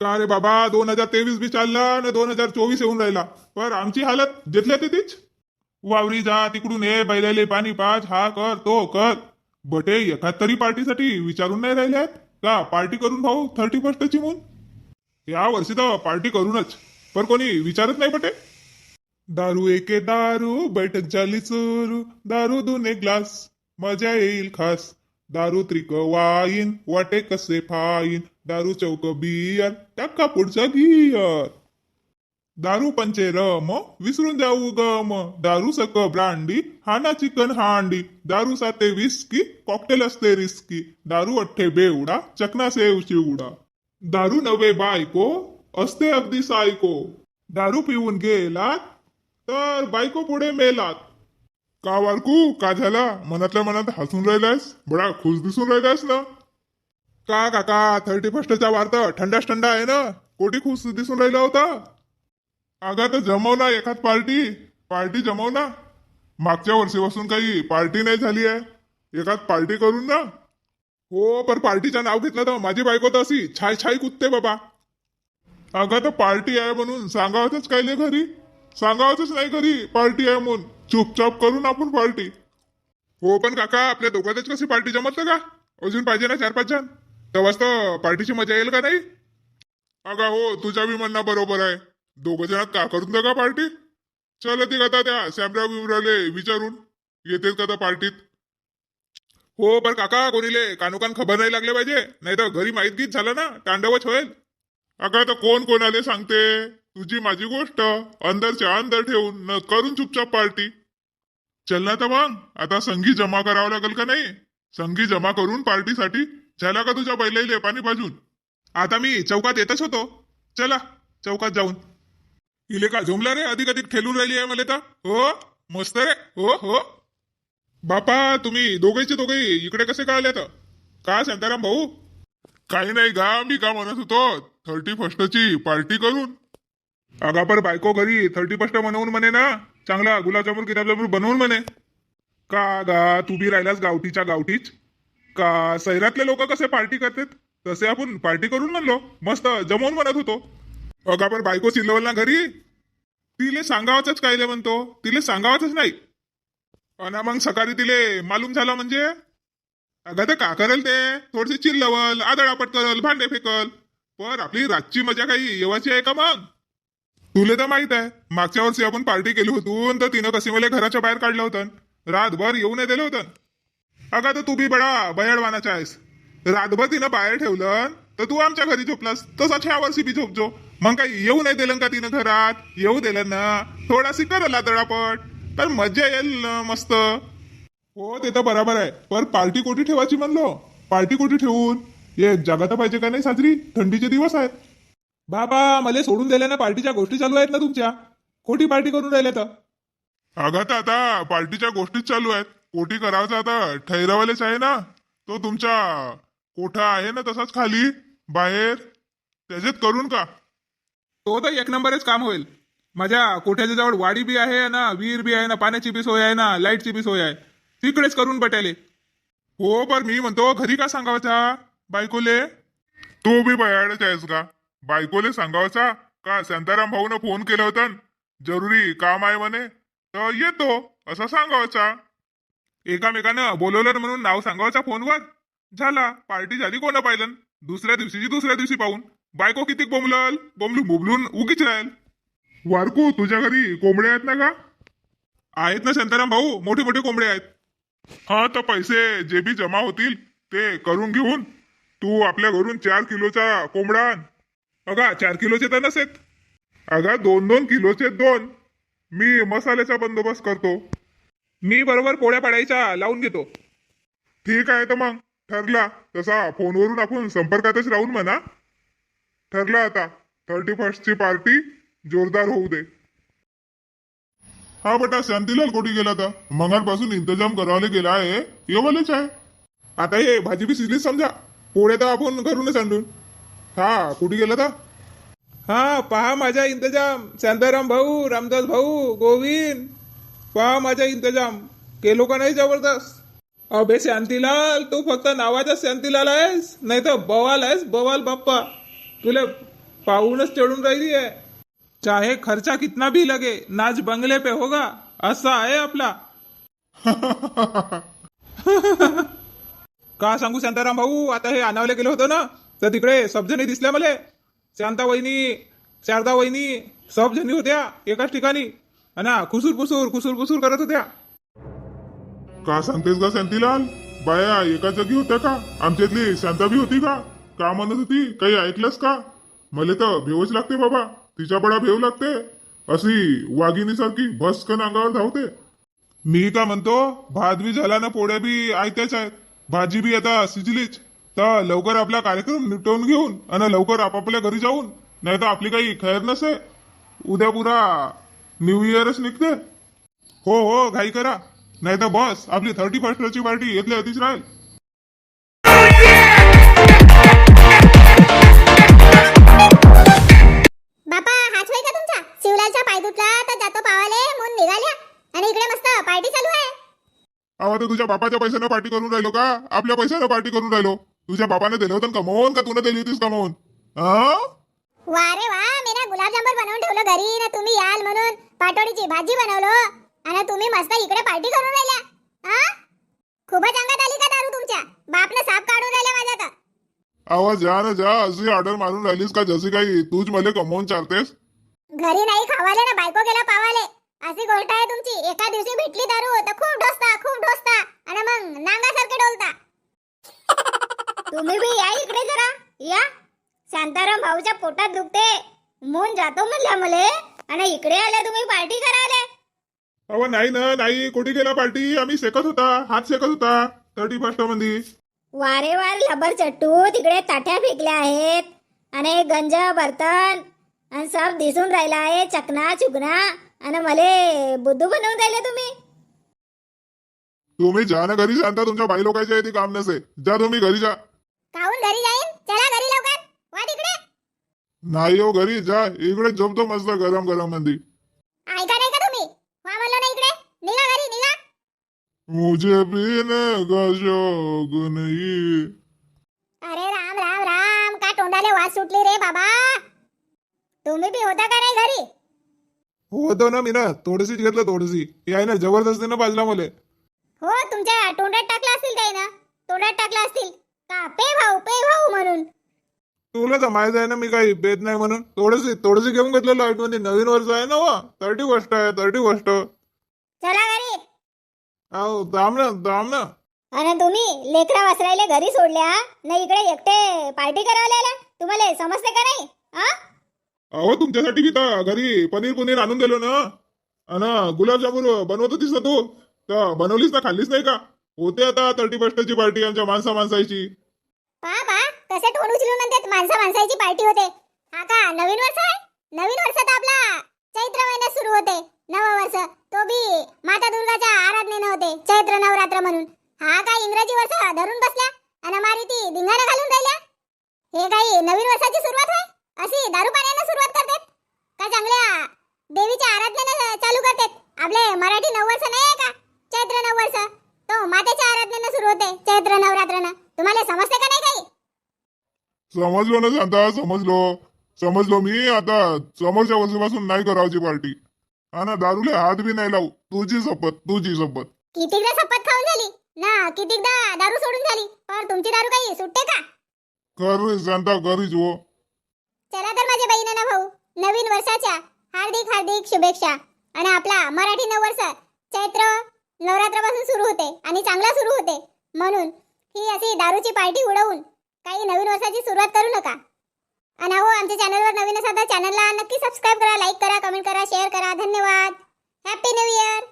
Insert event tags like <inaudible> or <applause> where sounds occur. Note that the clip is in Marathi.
का रे बाबा दोन हजार तेवीस बी चालला आणि दोन हजार चोवीस येऊन राहिला. पर आमची हालत जिथल्या तिथेच. वावरी जा तिकडून ये बैलाले पाणी पाच हा कर तो कर. बटे एखाद तरी पार्टीसाठी विचारून नाही राहिल्यात का पार्टी करून भाऊ थर्टी फर्स्टची म्हणून या वर्षी तर पार्टी करूनच. पर कोणी विचारत नाही बटे. दारू एके दारू बैठक झाली चोरू. दारू दोन ग्लास. मजा येईल खास. दारू त्रिक वाईन वाटे कसे फाईन दारू चौक बियर टाका पुढचा गियर दारू पंचे रम विसरून जाऊ गम दारू सक ब्रांडी हाना चिकन हांडी दारू साते विस्की कॉकटेल असते रिस्की दारू अठ्ठे बेवडा चकना सेव चिवडा. दारू नवे बायको असते अगदी सायको. दारू पिऊन गेलात तर बायको पुढे मेलात. का वारकू का झाला? मनातल्या मनात हसून राहिलायस? बडा खुश दिसून राहिलायस ना? का काका थर्टी फर्स्टचा वार्त थंडाच थंडा आहे ना? कोटी खुश दिसून राहिला होता. अगा तर जमव ना एखाद पार्टी. पार्टी जमव ना मागच्या वर्षीपासून काही पार्टी नाही झाली आहे. एखाद पार्टी करून ना. हो पर पार्टीचं नाव घेतलं तर माझी बायको तर अशी छाय छाय कुत्ते बाबा. अगं तर पार्टी आहे म्हणून सांगावतच काय नाही घरी? सांगावतच नाही घरी पार्टी आहे म्हणून. चुपचाप करून आपण पार्टी. हो पण काका आपल्या दोघातच कशी पार्टी जमत का? अजून पाहिजे ना चार पाच जण? तेव्हाच तर पार्टीची मजा येईल का नाही? अगा हो तुझ्या बी म्हणणं बरोबर आहे. दोघ जणात का करून का पार्टी? चल ती आता त्या सॅमराव बिमरावले विचारून. येतेच का त्या पार्टीत? हो पण काका कोणीले कानोकान खबर नाही लागले पाहिजे? नाही तर घरी माहीत गीत झालं ना तांडवच होईल. अगं तर कोण कोणाले सांगते? तुझी माझी गोष्ट. अंदरच्या अंदर ठेवून न करून चुपचाप पार्टी. चल ना तर मग. आता संगी जमा करावं लागेल का नाही? संगी जमा करून पार्टीसाठी झाला का तुझ्या बैलाईले पाणी बाजून आता मी चौकात येतच होतो. चला चौकात जाऊन. इले का झोमला रे? अधिक अधिक ठेलून राहिली आहे मला तर. हो मस्त रे. हो हो. बापा तुम्ही दोघेचे दोघे इकडे कसे काय आले तर? का शांताराम भाऊ? काही नाही गा मी का म्हणत होतो? थर्टी फर्स्टची पार्टी करून. अगापर बायको घरी थर्टी फर्स्ट म्हणवून म्हणे ना. चांगला गुलाबजामुन किताबजामुन बनवून म्हणे. का गा तू बी राहिलास गावठीच्या गावठीच? का शहरातले लोक कसे पार्टी करतात? तसे आपण पार्टी करून म्हणलो. मस्त जमवून म्हणत होतो. अग पण बायको चिल्लवल ना घरी. तिले सांगावाच कायले म्हणतो. तिले सांगावाच नाही. अना मग सकाळी तिले मालूम झाला म्हणजे? अगं तर का करेल ते? थोडीशी चिल्लवल आदळापट करल भांडे फेकल. पर आपली रातची मजा काही येवाची आहे का मग? तुले तर माहीत आहे मागच्या वर्षी आपण पार्टी केली होतून तर तिनं कसे मला घराच्या बाहेर काढलं होतं. रातभर येऊ नाही दिलं होतं. अगं तर तू बी बडा बयाडवानाचा आहेस. रातभर तिनं बाहेर ठेवलं तर तू आमच्या घरी झोपलास. तसाच ह्या वर्षी बी झोपजो. मग काय येऊ नाही दिलं का तिनं घरात? येऊ दिलं ना. थोडाशी करला दडापट. तर मजा येईल ना मस्त. हो ते तर बरोबर आहे. पर पार्टी कोठी ठेवायची म्हणलो? पार्टी कोठी ठेवून? ये जगात पाहिजे का नाही साजरी? थंडीचे दिवस आहेत. बाबा मला सोडून दिल्या ना पार्टीच्या गोष्टी चालू आहेत ना तुमच्या? कोठी पार्टी करून राहिल्या तर. अगं तर आता पार्टीच्या गोष्टीच चालू आहेत. कोठी करायचं आता ठैरावालेच आहे ना. तो तुमच्या कोठा आहे ना तसाच खाली बाहेर. त्याच्यात करून का? तो तर एक नंबरच काम होईल. माझ्या कोठ्याच्या जवळ वाडी बी आहे ना विहीर बी आहे ना पाण्याची बी सोय आहे ना लाईटची बी सोय आहे. तिकडेच करून पटायले हो पर मी म्हणतो घरी का सांगावचा? बायकोले? तू बी बयाडच आहेस का? बायकोले सांगावचा का शांताराम भाऊन फोन केला होता न? जरुरी काम आहे म्हणे. तर येतो असं सांगावचा एकामेकानं बोलवलं म्हणून नाव सांगावचा फोनवर? झाला पार्टी झाली कोणा पाहिलं दुसऱ्या दिवशीची दुसऱ्या दिवशी पाहून. बायको किती बोंबलल बोंबलून बोंबलून उगीच राहील. वारकू तुझ्या घरी कोंबडे आहेत ना का आहेत ना शांताराम भाऊ मोठे मोठे कोंबडे आहेत. हा तर पैसे जे बी जमा होतील ते करून घेऊन. तू आपल्या घरून चार किलोचा कोंबडा आण. अगा चार किलोचे तर नसेत. अगा दोन दोन किलोचे दोन. मी मसाल्याचा बंदोबस्त करतो. मी बरोबर पोळ्या पाडायच्या लावून घेतो. ठीक आहे तर मग. ठरला. तसा फोनवरून आपण संपर्कातच राहून म्हणा. ठरला आता. थर्टी फर्स्टची पार्टी जोरदार होऊ दे. हा बटा शांतीलाल कोठी गेला आता मंगारपासून इंतजाम करावले गेला आहे. येवलेच आहे. आता हे भाजी बी शिजली समजा. पोळ्या तर आपण घरूनच आणून. हा कुठे गेला तर हा पहा माझा इंतजाम. शांताराम भाऊ रामदास भाऊ गोविंद. पहा माझा इंतजाम. केलो का नाही जबरदस्त? अबे शांतीलाल तू फक्त नावाचा शांतीलाल आहेस? नाही तर बवाल आहेस बवाल बाप्पा. तुला पाहूनच चढून राहिली आहे. चाहे खर्चा कितना भी लगे नाच बंगले पे होगा. असा आहे आपला. <laughs> का सांगू शांताराम भाऊ? आता हे आणावले गेलो होतो ना? तर तिकडे सबजणी दिसल्या मला. शांता वहिनी शारदा वहिनी सबजणी होत्या एकाच ठिकाणी. ना खुसूर पुसूर खुसूर पुसूर करत होत्या. का सांगतेस का शांतीलाल? बाया एका जागी होत्या का? आमच्यातली शांता बी होती का? का म्हणत होती? काही ऐकलंस का? मला तर भेवच लागते बाबा. तिच्या बडा भेव लागते. अशी वाघिणीसारखी भस्कन अंगावर धावते. मी का म्हणतो भात बी झाला ना पोळ्या बी आयत्याच आहेत. भाजी बी आता शिजलीच. तर लवकर आपला कार्यक्रम निपटवून घेऊन आणि लवकर आपापल्या घरी जाऊन नाही तर आपली काही खैर नसे. उद्या पुरा न्यू इयरच निघते. हो हो घाई करा. नाही तर बस आपली थर्टी फर्स्टची पार्टी येथली अतिच राहील. बापा हाच होय का तुमचा? शिवलालचा पाय दुटला तर जातो पावाले म्हणून निघाल्या. आणि इकडे मस्त पार्टी चालू आहे. अहो आता तुझ्या बापाच्या पैशानं पार्टी करून राहिलो का? आपल्या पैशानं पार्टी करून राहिलो. तुझ्या बापाने दिलं होतं कमवून का तुला दिली होतीस कमवून? वा रे वा मी ना गुलाबजामुन बनवून ठेवलं घरी. ना तुम्ही याल म्हणून पाटोडीची भाजी बनवलो. आणि तुम्ही मस्त इकडे पार्टी करून राहिल्या. हा? खूपच अंगात आली का दारू तुमच्या? बापने साप काढून राहिल्या माझ्या तर आवाज जा ना जा. अशी ऑर्डर मारून राहिलीस का? जशी काही तूच मला कमवून चालतेस. घरी नाही खावाले ना बायको गेला पावाले. अशी गोष्ट आहे तुमची. एका दिवशी भेटली दारू तर खूप ढोसता खूप ढोसता आणि मग नांगासारखे डोलता. तुम्ही बी या इकडे जरा. या. शांताराम भाऊच्या पोटात दुखते. मून जातो म्हणल्या मले. आणि इकडे आले तुम्ही पार्टी करायला. अहो नाही ना नाही. कुठे गेला पार्टी? आम्ही शेकत होता. हात शेकत होता. थर्टी फर्स्टमध्ये. वारे वार लबर चट्टू तिकडे ताट्या फेकल्या आहेत. आणि गंज बर्तन. आणि सब दिसून राहिला आहे. चकना चुकना आणि मले बुद्धू बनवून राहिले तुम्ही. तुम्ही जा ना घरी. सांगता तुमच्या बाई लोकांच्या काम नसे जा तुम्ही घरी जा. घरी जाईन? चला घरी लवकर. वा तिकडे. नाही हो घरी जा. इकडे झोपतो मस्त गरम गरममध्ये ऐका नाही का तुम्ही? वा म्हणलो ना इकडे. निघा घरी निघा. मुझे पीने का शौक नहीं. अरे राम राम राम. का तोंडाले वास सुटली रे बाबा? तुम्ही बी होता का नाही घरी? होतो ना मी ना थोडीशीच घेतलं थोडीशी आहे ना जबरदस्तीनं बाजला मले. हो तुमच्या तोंडात टाकला असतील काही ना? तोंडात टाकला असतील. का? पे भाऊ पे भाऊ म्हणून. तुला तर माहीत आहे ना मी काही बेत नाही म्हणून. थोडीशी थोडीशी घेऊन घेतलं लाइटमध्ये नवीन वर्ष आहे ना वा थर्टी फर्स्ट आहे थर्टी फर्स्ट चला घरी. अहो थांब ना थांब ना. आणि तुम्ही लेकरा वासरायले घरी सोडल्या? ना इकडे एकटे पार्टी करायला? तुम्हाला समजते का नाही? हा अहो तुमच्यासाठी मी तर घरी पनीर पुनीर आणून दिलो ना. अन गुलाबजामुन बनवत होतीस ना तू? तर बनवलीस ना खाल्लीच नाही का? होते आता थर्टी फर्स्टची पार्टी आमच्या माणसा माणसाची. पा पा कसे तोंड उचलून म्हणतात माणसा माणसाची पार्टी होते. हा का नवीन वर्ष आहे? नवीन वर्ष तर आपला चैत्र महिन्यात सुरू होते. नव वर्ष. तो बी माता दुर्गाच्या आराधनेनं होते. चैत्र नवरात्र म्हणून. हा काय इंग्रजी वर्ष? धरून बसल्या. आणि मारी ती धिंगाणा घालून राहिल्या. हे काही नवीन वर्षाची सुरुवात आहे अशी दारू पाण्यानं सुरुवात करतात. का चांगल्या देवीच्या आराधनेनं चालू करतात? आपले मराठी नऊ वर्ष नाही आहे का चैत्र नववर्ष तो मातेच्या आराधनेनं सुरू होते चैत्र नवरात्रनं तुम्हाला समजते का नाही काही समजलो ना सांगता समजलो. समजलो मी आता. समोरच्या वर्षीपासून नाही करावची पार्टी. हा ना दारूले हात बी नाही लावू. तुझी शपथ तुझी शपथ. कितीकदा शपथ खाऊन झाली? ना कितीकदा दारू सोडून झाली? पण तुमची दारू काही सुटते का? कर रे सांगता करीच हो. चला तर माझ्या बहिणींना भाऊ नवीन वर्षाच्या हार्दिक हार्दिक शुभेच्छा. आणि आपला मराठी नववर्ष चैत्र नवरात्रापासून सुरू होते आणि चांगला सुरू होते. म्हणून ही अशी दारूची पार्टी उडवून काही नवीन वर्षाची सुरुवात करू नका. आणि हो आमच्या चॅनलवर नवीन असाल तर चॅनलला नक्की सबस्क्राईब करा लाईक करा कमेंट करा शेअर करा. धन्यवाद. Happy new year